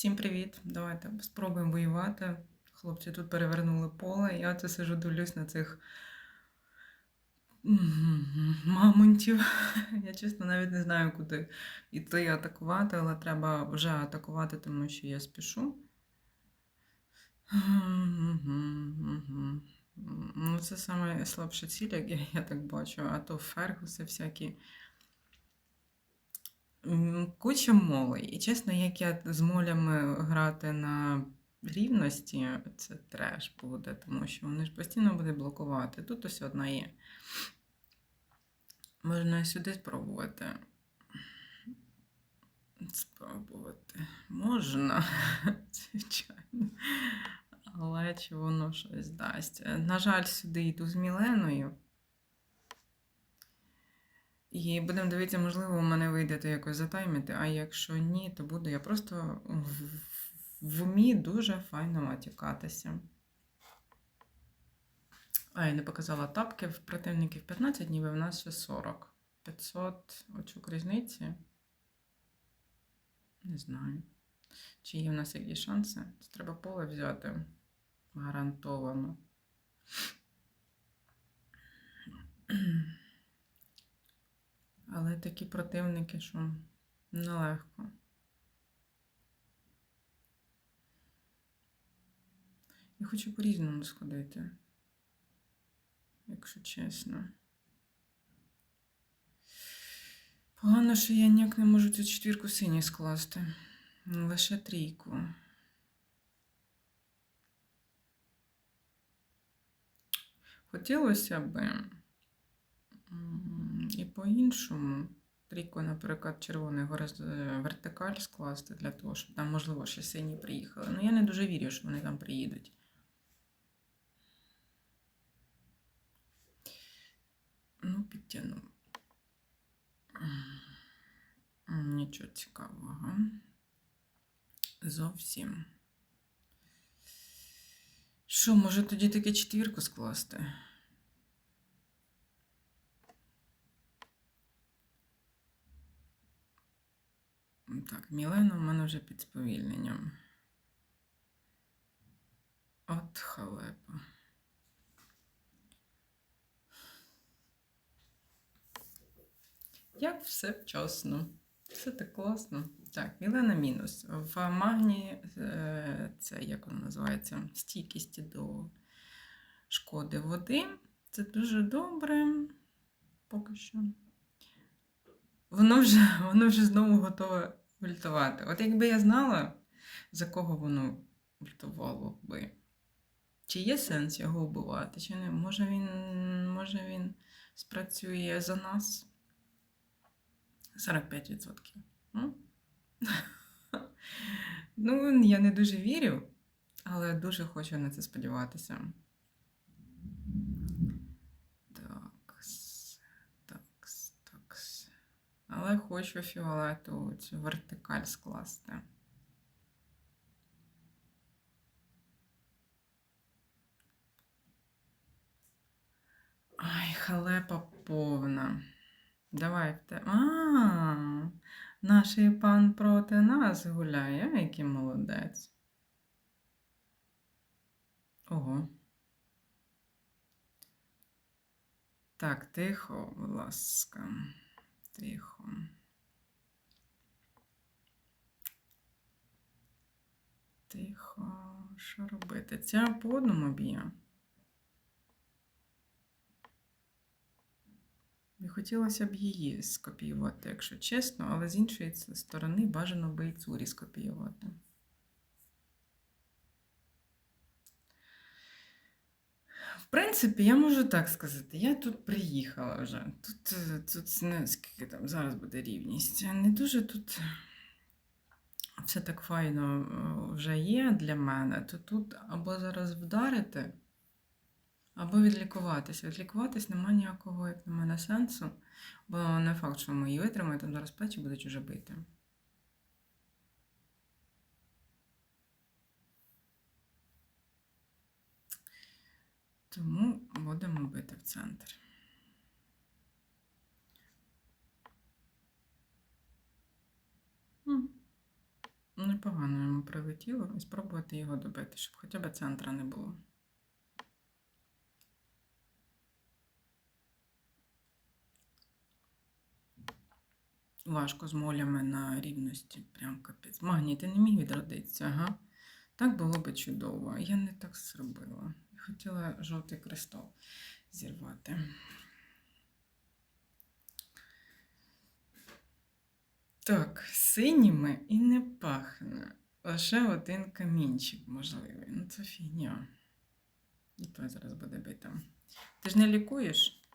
Всім привіт! Давайте спробуємо воювати. Хлопці тут перевернули поле. Я оце сижу, дивлюсь на цих мамонтів. Я чесно навіть не знаю, куди йти атакувати, але треба вже атакувати, тому що я спішу. Ну, це саме слабша ціль, як я, я так бачу, а то фергуси всякі. М, Куча молей. І чесно, як я з молями грати на рівності, це треш буде, тому що вони ж постійно будуть блокувати. Тут ось одна є. Можна сюди спробувати. Спробувати. Можна, звичайно. Але чи воно щось дасть? На жаль, сюди йду з Міленою. І будемо дивитися, можливо, у мене вийде то якось затаймити, а якщо ні, то буду я просто в, умі дуже файно матюкатися. А, я не показала тапки в противників 15, ніби в нас ще 40. 500 очок різниці. Не знаю. Чи є в нас якісь шанси? Це треба поле взяти. Гарантовано. Але такі противники, що нелегко. Я хочу по-різному сходити, якщо чесно. Погано, що я ніяк не можу цю четвірку синій скласти. Лише трійку. Хотілося б м, і по-іншому. Трійку, наприклад, червоний е, вертикаль скласти для того, щоб там, можливо, ще сині приїхали. Ну, я не дуже вірю, що вони там приїдуть. Ну, підтягну. Нічого цікавого. Зовсім. Що, може тоді таки четвірку скласти? Так, Мілена в мене вже під сповільненням. От халепа. Як все вчасно. Все так класно. Так, Мілена мінус. В магні е, це як воно називається? Стійкість до шкоди води. Це дуже добре. Поки що. Воно вже, воно вже знову готове ультувати. От якби я знала, за кого воно ультувало би. Чи є сенс його вбивати, чи не? Може він, може він спрацює за нас? 45%. М? Ну, я не дуже вірю, але дуже хочу на це сподіватися. Але хочу фіолетову цю вертикаль скласти. Ай, халепа повна. Давай в те. А, наш пан проти нас гуляє, а який молодець. Ого. Так, тихо, будь ласка. Тихо. Тихо. Що робити? Ця по одному б'є. І хотілося б її скопіювати, якщо чесно, але з іншої сторони бажано би і цурі скопіювати. В принципі, я можу так сказати. Я тут приїхала вже. Тут, е, тут не, скільки там зараз буде рівність. Не дуже тут все так файно е, вже є для мене, то тут або зараз вдарити, або відлікуватися. Відлікуватись немає ніякого, як на мене, сенсу, бо не факт, що ми її витримаємо, там зараз плечі будуть уже бити. Тому будемо бити в центр. Непогано йому прилетіло і спробувати його добити, щоб хоча б центра не було. Важко з молями на рівності. Прям капець. Магній, ти не міг відродитися, ага. Так було би чудово. Я не так зробила. Хотіла жовтий кристал зірвати. Так, синіми і не пахне. Лише один камінчик можливий. Ну, це фігня. І той зараз буде битим. Ти ж не лікуєш?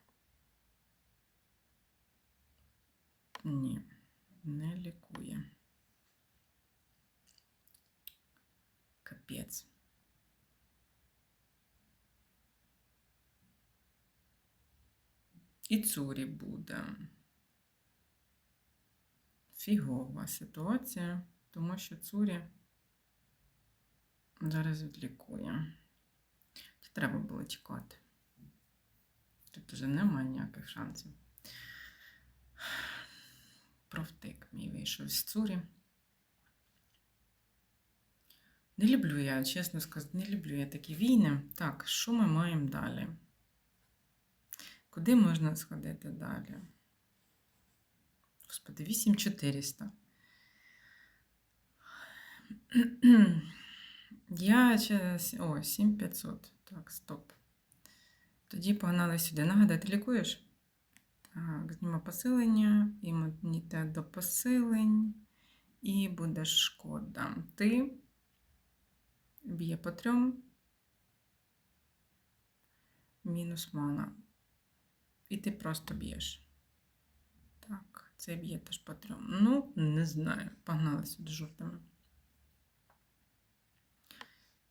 Ні, не лікує. Капець. І цурі буде. Фігова ситуація, тому що цурі зараз відлікує. Треба було чекати? Тут вже немає ніяких шансів. Провтик мій вийшов з цурі. Не люблю я, чесно сказати, не люблю я такі війни. Так, що ми маємо далі? Куди можна сходити далі? Господи, 8400. Я через. О, 7500. Так, стоп. Тоді погнали сюди. Нагадай, ти лікуєш? Так, знімо посилення, імунітет до посилень. І буде шкода. Ти б'є по трьом. Мінус мана. І ти просто б'єш. Так, це б'є теж по трьом. Ну, не знаю. Погнали сюди жовтими.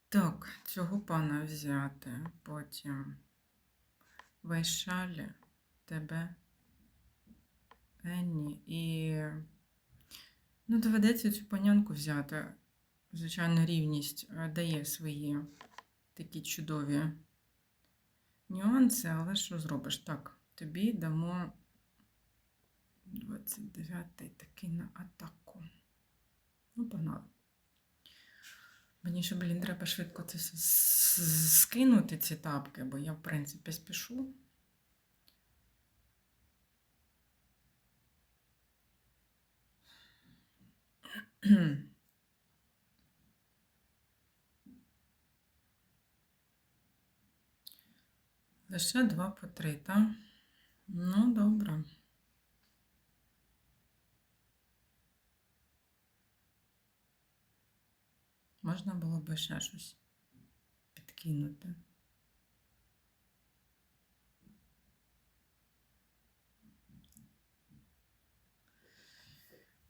Так, цього пана взяти. Потім Вайшалі, тебе, Енні і. Ну, доведеться цю панянку взяти. Звичайно, рівність е, дає свої такі чудові нюанси, але що зробиш? Так, тобі дамо 29-й такий на атаку. Ну, погнали. Мені ще, блін, треба швидко це скинути, ці тапки, бо я, в принципі, спішу. Лише два по три, так? Ну, добре. Можна було би ще щось підкинути.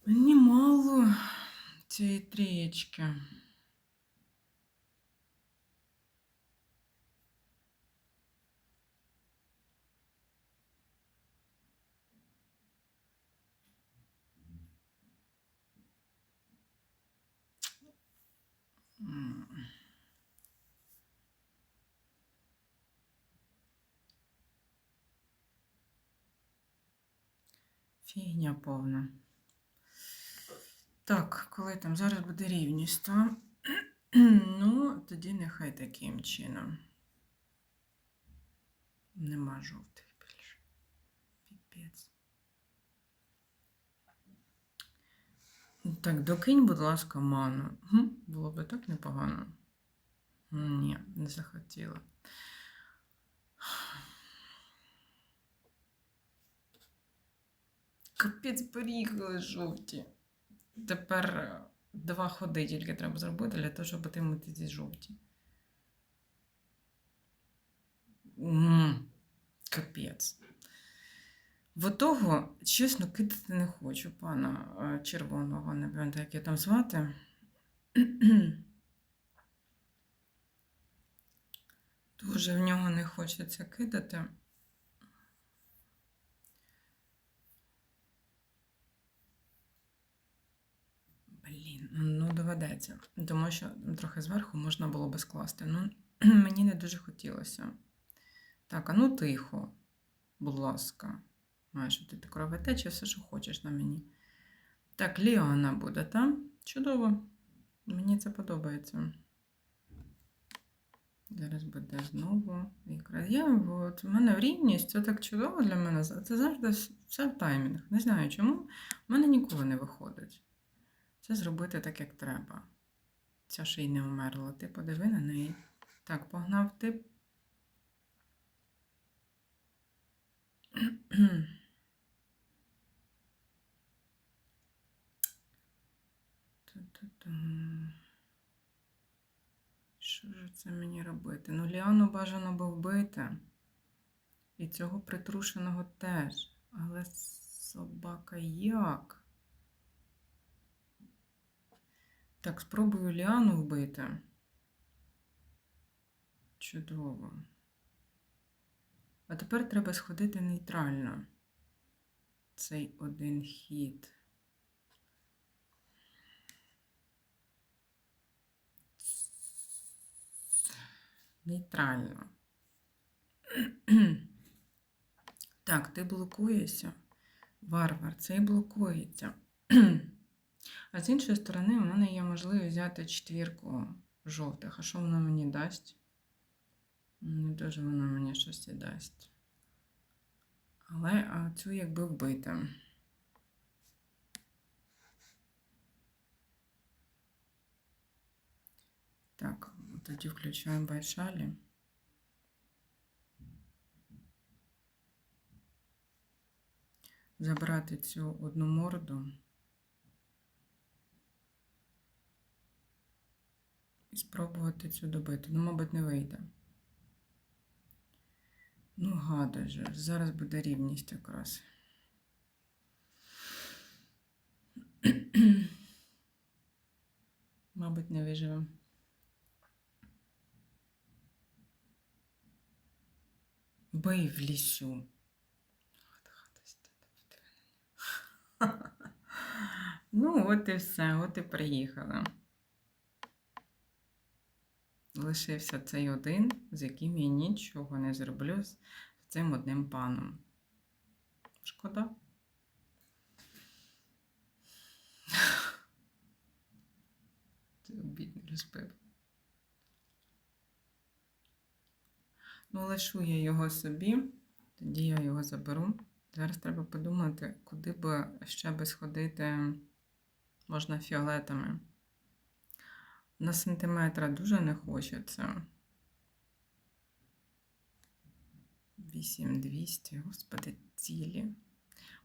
Мені мало цієї трієчки. Фігня повна. Так, коли там зараз буде рівність, то ну, тоді нехай таким чином. Нема жовтих більше. Піпець. Так, докинь, будь ласка, ману. Було би так непогано. Ні, не захотіла. Капець порігали жовті. Тепер е, два ходи тільки треба зробити для того, щоб отримати ці жовті. Капець. В того, чесно, кидати не хочу пана е, червоного, не пам'ятаю, як його там звати. Дуже в нього не хочеться кидати. Блін, ну доведеться. Тому що трохи зверху можна було би скласти. Ну, мені не дуже хотілося. Так, а ну тихо, будь ласка. Маєш тут кровотеча, все, що хочеш на мені. Так, Ліана буде, так? Чудово. Мені це подобається. Зараз буде знову якраз. Я, от, у мене рівність, це так чудово для мене. Це завжди все в таймінг. Не знаю чому. У мене ніколи не виходить. Це зробити так, як треба. Ця ще й не вмерла. Ти подиви на неї. Так, погнав ти. Що ж це мені робити? Ну, Ліану бажано би вбити. І цього притрушеного теж. Але собака як? Так, спробую Ліану вбити. Чудово. А тепер треба сходити нейтрально. Цей один хід. Нейтрально. Так, ти блокуєшся. Варвар, цей блокується. А з іншої сторони, у мене є можливість взяти четвірку жовтих. А що воно мені дасть? Не дуже воно мені щось і дасть. Але а цю якби вбити. Так, тоді включаємо байшалі. Забрати цю одну морду. Спробувати цю добити. Ну, мабуть, не вийде. Ну, гадай же, зараз буде рівність якраз. Мабуть, не виживемо. Бий в лісю. Ну, от і все, от і приїхали. Лишився цей один, з яким я нічого не зроблю з цим одним паном. Шкода. Це бідний розбив. Ну, лишу я його собі, тоді я його заберу. Зараз треба подумати, куди би ще би сходити можна фіолетами. На сантиметра дуже не хочеться. 8200, господи, цілі.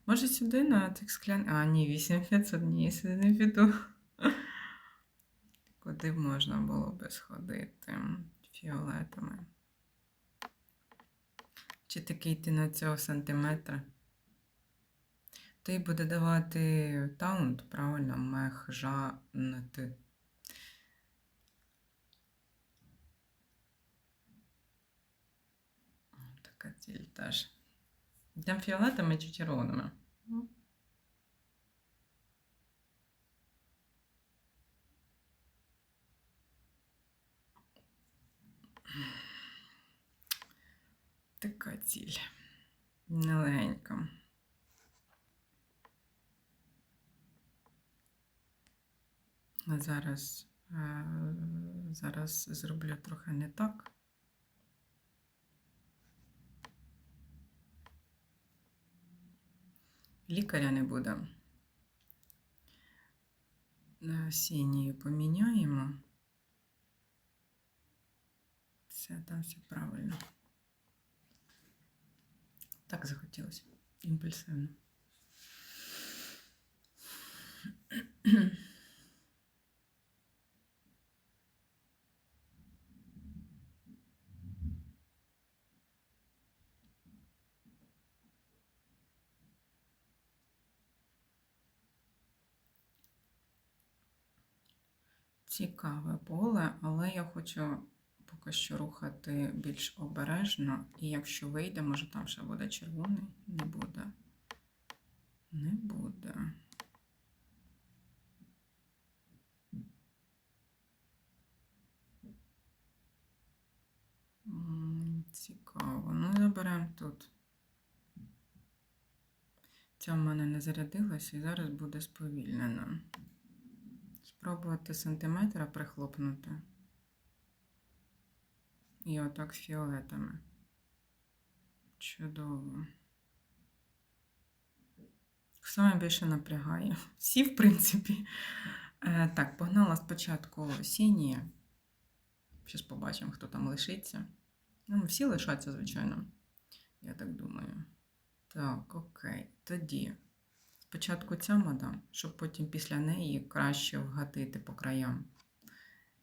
Може сюди на цих склян... А, ні, 8500, ні, сюди не піду. Куди б можна було би сходити фіолетами? Чи таки йти на цього сантиметра? Той буде давати таунт, правильно, мехжанти. Така ціль теж. Йдемо фіолетами чи червоними? Така ціль. Нелегенька. А Зараз, е, зараз зроблю трохи не так. Лікаря не буде. На сінію поміняємо. Все, там все правильно. Так захотілося. Імпульсивно. Цікаве поле, але я хочу поки що рухати більш обережно. І якщо вийде, може там ще буде червоний? Не буде. Не буде. Цікаво. Ну, заберемо тут. Ця в мене не зарядилася і зараз буде сповільнена. Спробувати сантиметра прихлопнути. І отак фіолетами. Чудово. Саме більше напрягає. Всі, в принципі. Е, так, погнала спочатку сінія. Зараз побачимо, хто там лишиться. Ну, всі лишаться, звичайно. Я так думаю. Так, окей. Тоді спочатку ця мода, щоб потім після неї краще вгатити по краям.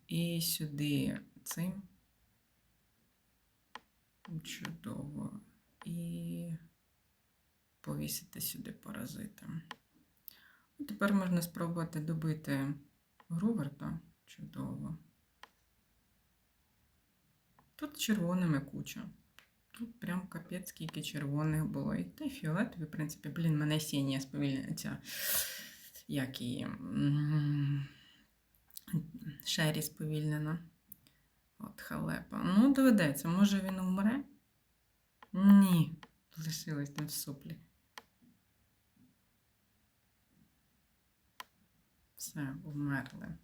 І сюди цим. Чудово. І повісити сюди паразитом. Тепер можна спробувати добити Груверта. Чудово. Тут червоними куча. Тут прям капець скільки червоних було. І та фіолетові, в принципі, блін, мене сінія сповільнюється. Як її. Шері сповільнена. От халепа. Ну, доведеться. Може він умре? Ні. Лишилось там суплі. Все, вмерли.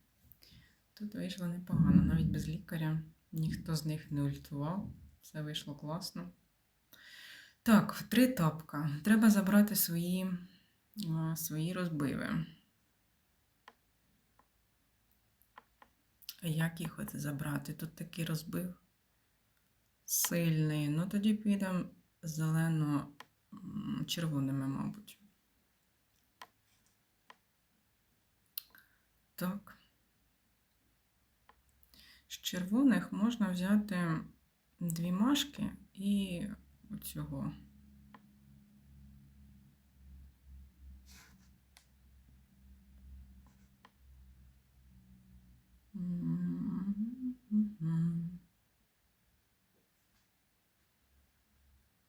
Тут вийшло непогано, навіть без лікаря. Ніхто з них не ультував. Все вийшло класно. Так, три тапка. Треба забрати свої, свої розбиви. А Як їх от забрати? Тут такий розбив сильний. Ну тоді підемо зелено-червоними, мабуть. Так. З червоних можна взяти дві машки і оцього.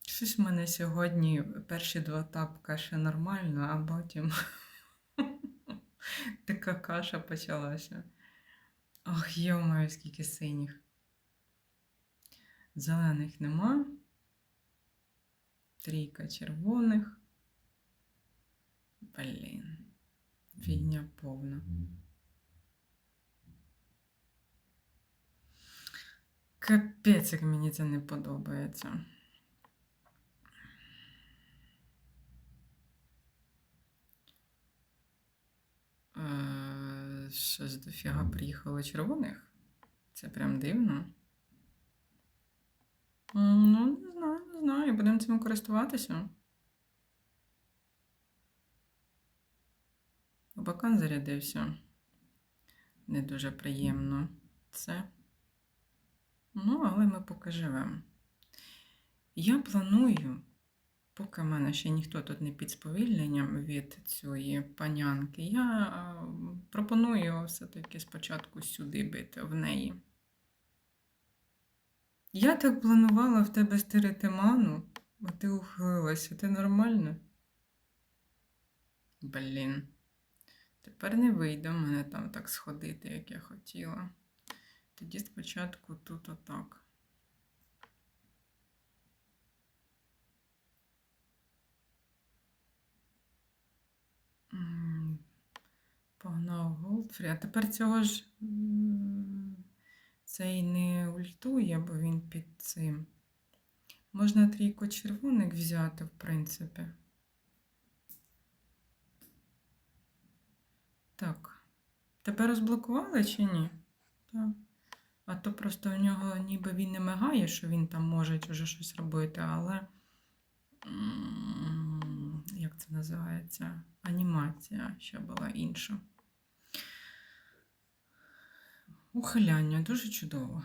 Щось в мене сьогодні перші два тапка ще нормально, а потім така каша почалася. Ох, йомаю, скільки синіх. Зелених нема. Трійка червоних. Блін. Фігня повна. Капець, як мені це не подобається. Е, Щось дофіга приїхало червоних. Це прям дивно. Ну, не знаю, не знаю. Будемо цим користуватися. Бакан зарядився. Не дуже приємно це. Ну, але ми поки живемо. Я планую, поки в мене ще ніхто тут не під сповільненням від цієї панянки, я пропоную все-таки спочатку сюди бити в неї. Я так планувала в тебе стирити ману, а ти ухилилася. Ти нормально? Блін. Тепер не вийде в мене там так сходити, як я хотіла. Тоді спочатку тут отак. Погнав Голдфрі. А тепер цього ж цей не ультує, бо він під цим. Можна трійку червоних взяти, в принципі. Так. Тебе розблокували чи ні? Так. А то просто в нього ніби він не мигає, що він там може вже щось робити, але як це називається? Анімація ще була інша. Ухиляння дуже чудово.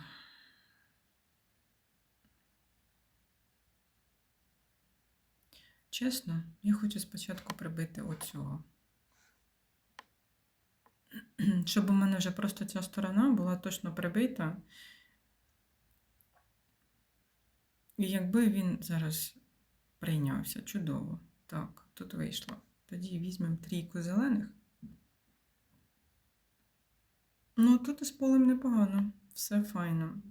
Чесно, я хочу спочатку прибити оцього. Щоб у мене вже просто ця сторона була точно прибита. І якби він зараз прийнявся, чудово. Так, тут вийшло. Тоді візьмемо трійку зелених. Ну, тут із полем непогано, все файно.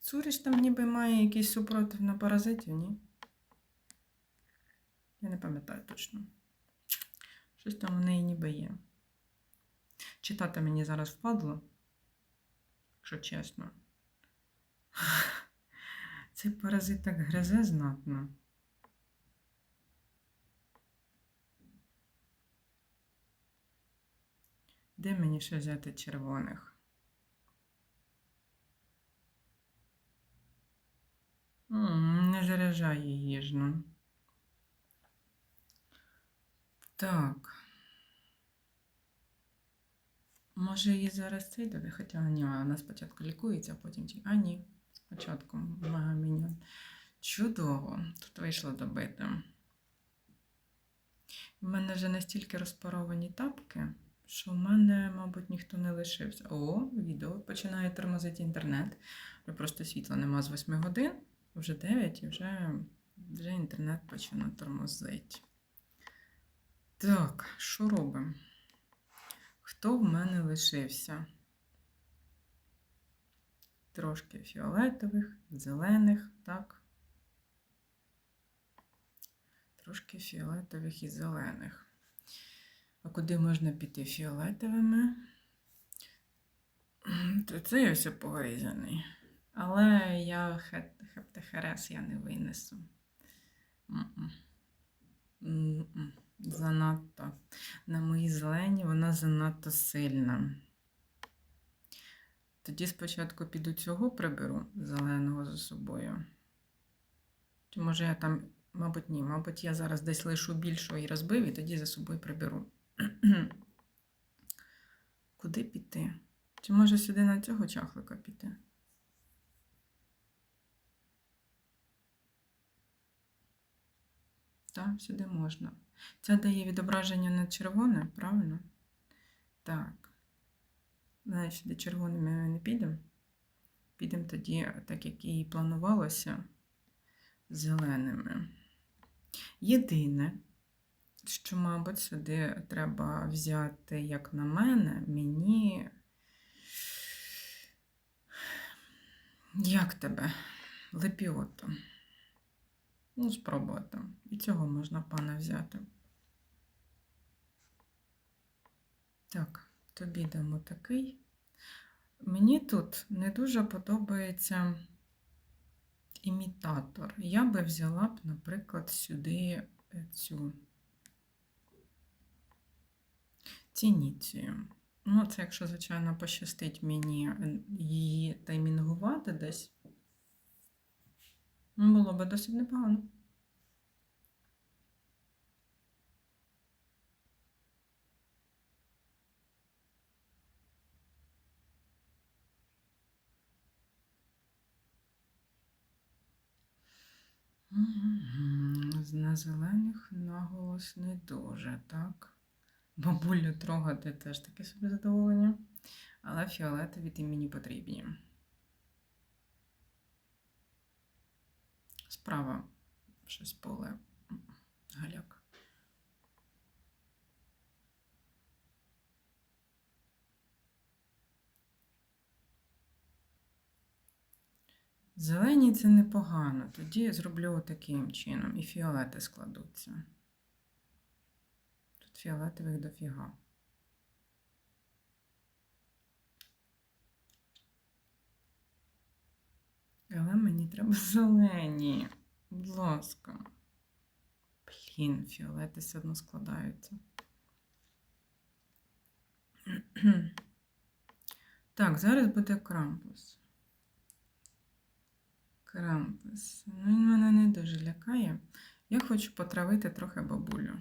Цуріш там ніби має якийсь супротив на паразитів, ні? Я не пам'ятаю точно. Щось там у неї ніби є. Читати мені зараз впадло, якщо чесно. Цей паразит так гризе знатно. Де мені ще взяти червоних? Не заряджає їжно. Так. Може її зараз цей дати? Хоча ні, вона спочатку лікується, а потім. ті- А, ні, спочатку магамінян. Чудово. Тут вийшло добити. У мене вже настільки розпаровані тапки, що в мене, мабуть, ніхто не лишився. О, відео починає тормозити інтернет. Просто світла нема з 8 годин, вже 9 і вже, вже інтернет починає тормозити. Так, що робимо? Хто в мене лишився? Трошки фіолетових, зелених, так. Трошки фіолетових і зелених. А куди можна піти фіолетовими? То це я все погризаний. Але я хептехерес я не винесу. Занадто. На моїй зелені вона занадто сильна. Тоді спочатку піду цього приберу зеленого за собою. Чи може я там, мабуть, ні, мабуть, я зараз десь лишу більшого і розбив, і тоді за собою приберу. Куди піти? Чи може сюди на цього чахлика піти? Так, сюди можна. Це дає відображення на червоне, правильно? Так. Значить, сюди червоними ми не підемо. Підемо тоді, так як і планувалося, зеленими. Єдине, що, мабуть, сюди треба взяти, як на мене, мені. Як тебе? Лепіото. Ну, спробувати. І цього можна пана взяти. Так, тобі дамо такий. Мені тут не дуже подобається імітатор. Я би взяла б, наприклад, сюди цю цініцію. Ну, це, якщо, звичайно, пощастить мені її таймінгувати десь. Було би досить непогано. На зелених наголос не дуже, так? Бабулю трогати теж таке собі задоволення. Але фіолетові ти мені потрібні. Справа щось поле галяк. Зелені це непогано. Тоді я зроблю таким чином. І фіолети складуться. Фіолетових дофіга. Але мені треба зелені. Будь ласка. Блін, фіолети все одно складаються. Так, зараз буде крампус. Крампус. Ну, він мене не дуже лякає. Я хочу потравити трохи бабулю.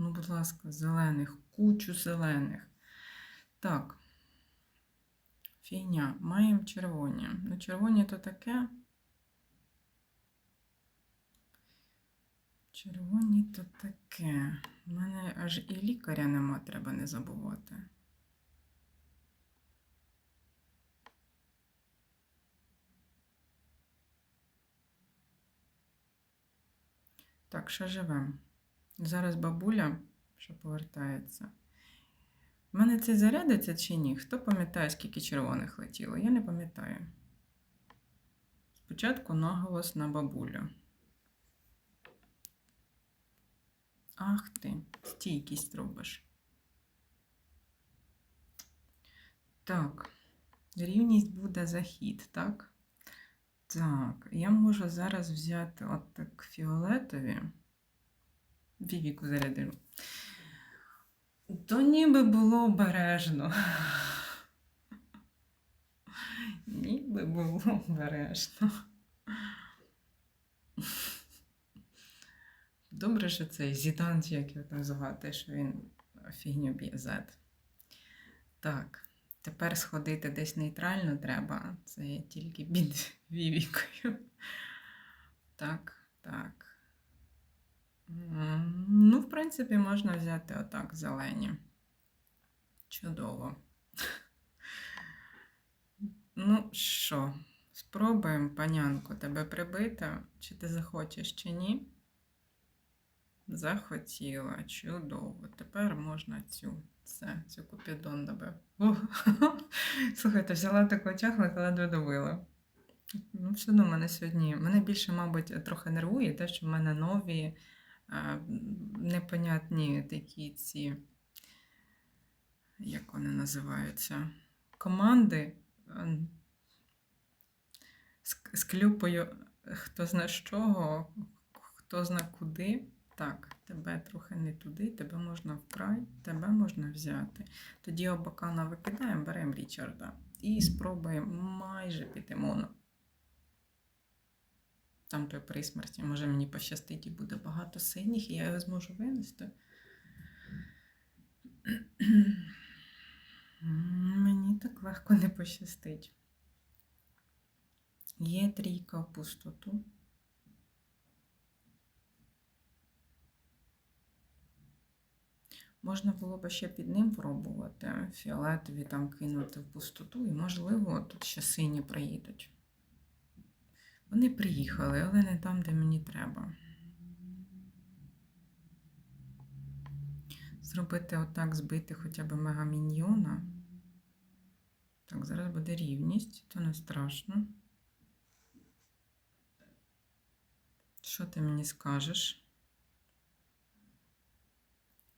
Ну, будь ласка, зелених, кучу зелених. Так. Фігня. Маємо червоні. Ну, червоні то таке. Червоні то таке. У мене аж і лікаря нема, треба не забувати. Так, ще живемо. Зараз бабуля, що повертається. У мене це зарядиться чи ні? Хто пам'ятає, скільки червоних летіло? Я не пам'ятаю. Спочатку наголос на бабулю. Ах ти, стійкість робиш. Так, рівність буде захід, так? Так, я можу зараз взяти от так фіолетові. Вівіку зарядину. То ніби було обережно. Ніби було обережно. Добре, що цей Зідан, як його там звати, що він фігню б'є зад. Так, тепер сходити десь нейтрально треба. Це я тільки під Вівікою. Так, так. Ну, в принципі, можна взяти отак зелені. Чудово. Ну що, спробуємо, панянко, тебе прибити, чи ти захочеш, чи ні? Захотіла, чудово. Тепер можна цю. Це, цю купідон добив. Ух. Слухайте, взяла таку тяглик, ледве добила. Ну, все одно мене сьогодні. Мене більше, мабуть, трохи нервує те, що в мене нові непонятні такі ці, як вони називаються, команди з клюпою хто зна з чого, хто зна куди. Так, тебе трохи не туди, тебе можна вкрай, тебе можна взяти. Тоді обакана викидаємо, беремо Річарда і спробуємо майже піти моно. Там той при смерті. Може мені пощастить і буде багато синіх, і я його зможу винести. Мені так легко не пощастить. Є трійка в пустоту. Можна було б ще під ним пробувати фіолетові там кинути в пустоту, і, можливо, тут ще сині приїдуть. Вони приїхали, але не там, де мені треба. Зробити отак, збити хоча б мегаміньйона. Так, зараз буде рівність, то не страшно. Що ти мені скажеш?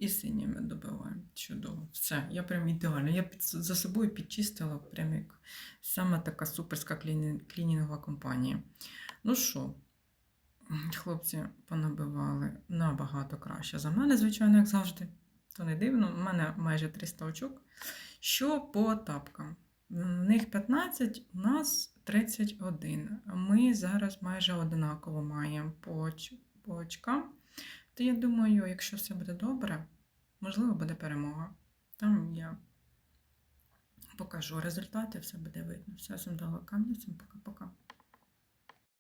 І синіми добиваємо. Чудово. Все, я прям ідеально. Я під, за собою підчистила прям як саме така суперська кліні, клінінгова компанія. Ну що, хлопці понабивали набагато краще за мене, звичайно, як завжди. То не дивно, у мене майже 300 очок. Що по тапкам? В них 15, у нас 31. Ми зараз майже одинаково маємо по очкам. То я думаю, якщо все буде добре, можливо, буде перемога. Там я покажу результати, все буде видно. Все, всім дала камня, всім пока-пока.